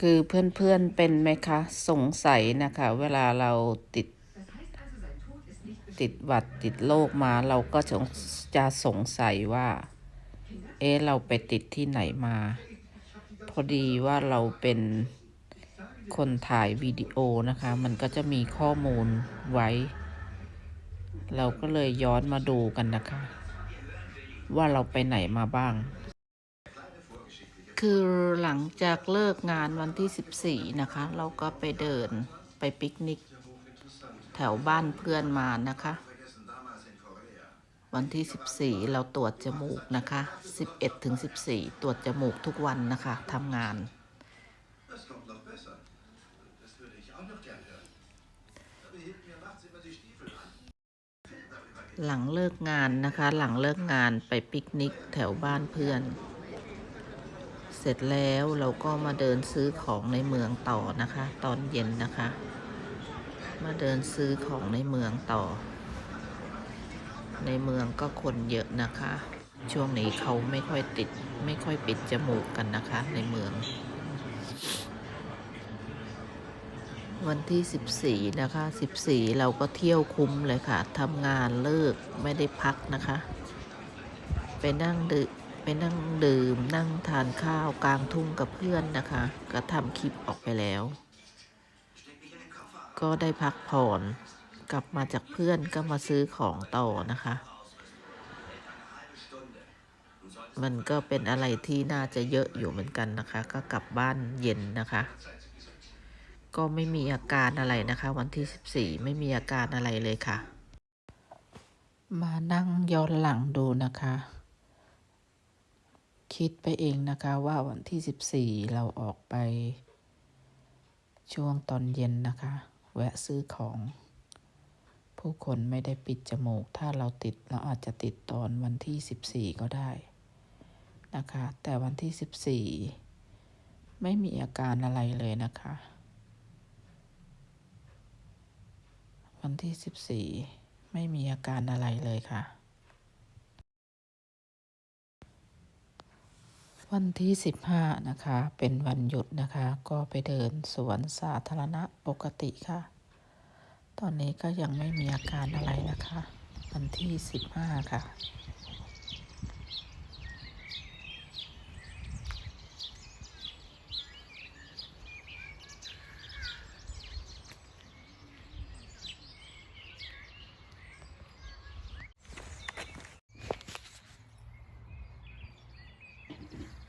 คือเพื่อนๆเป็นไหมคะ สงสัยนะคะ เวลาเราติด ติดหวัดติดโรคมาเราก็จะจะสงสัยว่า เอ๊ะเราไปติดที่ไหนมา พอดีว่าเราเป็นคนถ่ายวิดีโอนะคะ มันก็จะมีข้อมูลไว้ เราก็เลยย้อนมาดูกันนะคะ ว่าเราไปไหนมาบ้าง คือหลังจากเลิกงานวันที่ 14 นะคะ เราก็ไปเดินไปปิกนิก แถวบ้านเพื่อนมานะคะ วันที่ 14 เราตรวจจมูกนะคะ 11ถึง14 ตรวจจมูกทุกวันนะคะทำงาน หลังเลิกงานนะคะ หลังเลิกงานไปปิกนิกแถวบ้านเพื่อน เสร็จแล้วเราก็มาเดินซื้อของในเมืองต่อนะคะ ตอนเย็นนะคะ มาเดินซื้อของในเมืองต่อ ในเมืองก็คนเยอะนะคะ ช่วงนี้เขาไม่ค่อยติดไม่ค่อยปิดจมูกกันนะคะ ในเมือง วันที่ 14 นะคะ 14 เราก็เที่ยวคุ้มเลยค่ะทำงานเลิกไม่ได้พักนะคะ ไปนั่งดื่มไปนั่งดื่ม นั่งทานข้าวกลางทุ่งกับเพื่อนนะคะ ก็ทำคลิปออกไปแล้ว ก็ได้พักผ่อนกลับมาจากเพื่อนก็มาซื้อของต่อนะคะ มันก็เป็นอะไรที่น่าจะเยอะอยู่เหมือนกันนะคะ ก็กลับบ้านเย็นนะคะ ก็ไม่มีอาการอะไรนะคะ วันที่ 14 ไม่มีอาการอะไรเลยค่ะ มานั่งย้อนหลังดูนะคะ คิดไปเองนะคะว่าวันที่ 14 เราออกไป ช่วงตอนเย็นนะคะ แวะซื้อของ ผู้คนไม่ได้ปิดจมูก ถ้าเราติดเราอาจจะติดตอนวันที่ 14 ก็ได้นะคะ แต่วันที่ 14ไม่มีอาการอะไรเลยนะคะ วันที่ 14 ไม่มีอาการอะไรเลยค่ะ วันที่ 15 นะคะ เป็นวันหยุดนะคะ ก็ไปเดินสวนสาธารณะปกติค่ะ ตอนนี้ก็ยังไม่มีอาการอะไรนะคะ วันที่ 15 ค่ะ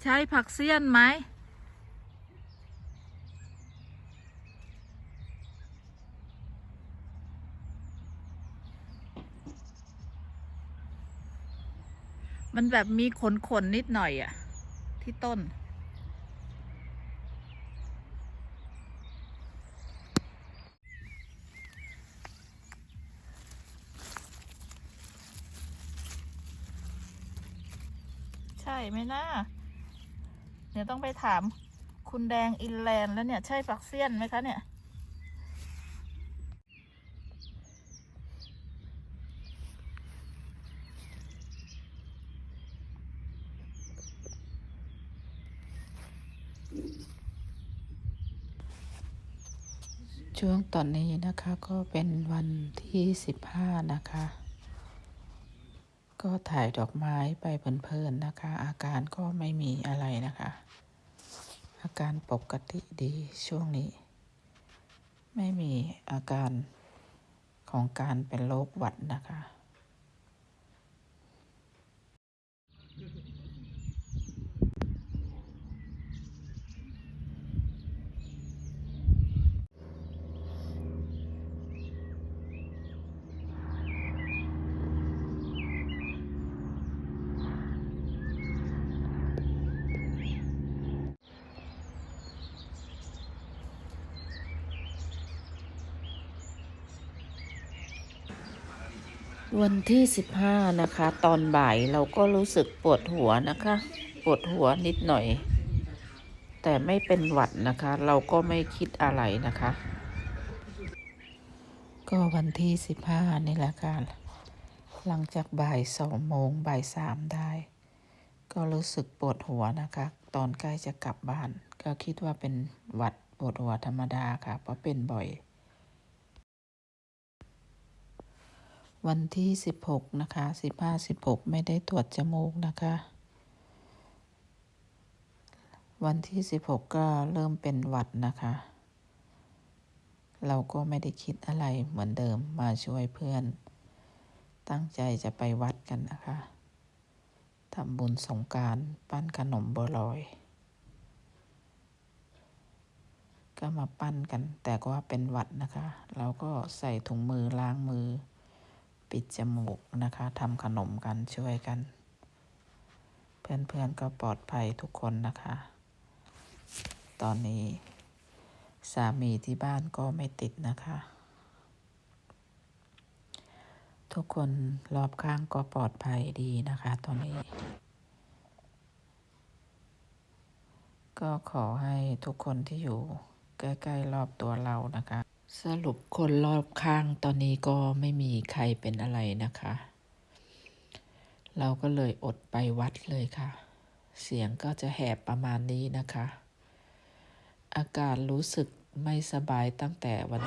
ใช้ผักเสี้ยนไหม มันแบบมีขนขนนิดหน่อยอะที่ต้น ใช่ไหมนะ เดี๋ยวต้องไปถามคุณแดงอินแลนด์แล้วเนี่ย ใช่ปักเซียนไหมคะเนี่ย ช่วงตอนนี้นะคะก็เป็นวันที่สิบห้านะคะ ก็ถ่ายดอกไม้ไปเพลินๆนะคะ อาการก็ไม่มีอะไรนะคะ อาการปกติดีช่วงนี้ ไม่มีอาการของการเป็นโรคหวัดนะคะ วันที่ 15 นะคะ ตอนบ่ายเราก็รู้สึกปวดหัวนะคะ ปวดหัวนิดหน่อย แต่ไม่เป็นหวัดนะคะ เราก็ไม่คิดอะไรนะคะ ก็วันที่ 15 นี่แหละค่ะหลังจากบ่ายสองโมงบ่ายสามได้ ก็รู้สึกปวดหัวนะคะ ตอนใกล้จะกลับบ้าน ก็คิดว่าเป็นหวัดปวดหัวธรรมดาค่ะ เพราะเป็นบ่อย วันที่สิบหกนะคะสิบห้าสิบหกไม่ได้ตรวจจมูกนะคะ วันที่สิบหกก็เริ่มเป็นหวัดนะคะ เราก็ไม่ได้คิดอะไรเหมือนเดิมมาช่วยเพื่อน ตั้งใจจะไปวัดกันนะคะทำบุญสงการปั้นขนมบัวลอย ก็มาปั้นกันแต่ก็ว่าเป็นหวัดนะคะ เราก็ใส่ถุงมือล้างมือ ปิดจมูกนะคะทำขนมกันช่วยกัน เพื่อนๆก็ปลอดภัยทุกคนนะคะ ตอนนี้ สามีที่บ้านก็ไม่ติดนะคะ ทุกคนรอบข้างก็ปลอดภัยดีนะคะ ตอนนี้ ก็ขอให้ทุกคนที่อยู่ใกล้ ๆ รอบตัวเรานะคะ สรุปคนรอบข้างตอนนี้ก็ไม่มีใครเป็นอะไรนะคะ เราก็เลยอดไปวัดเลยค่ะ เสียงก็จะแหบประมาณนี้นะคะ อาการรู้สึกไม่สบายตั้งแต่วัน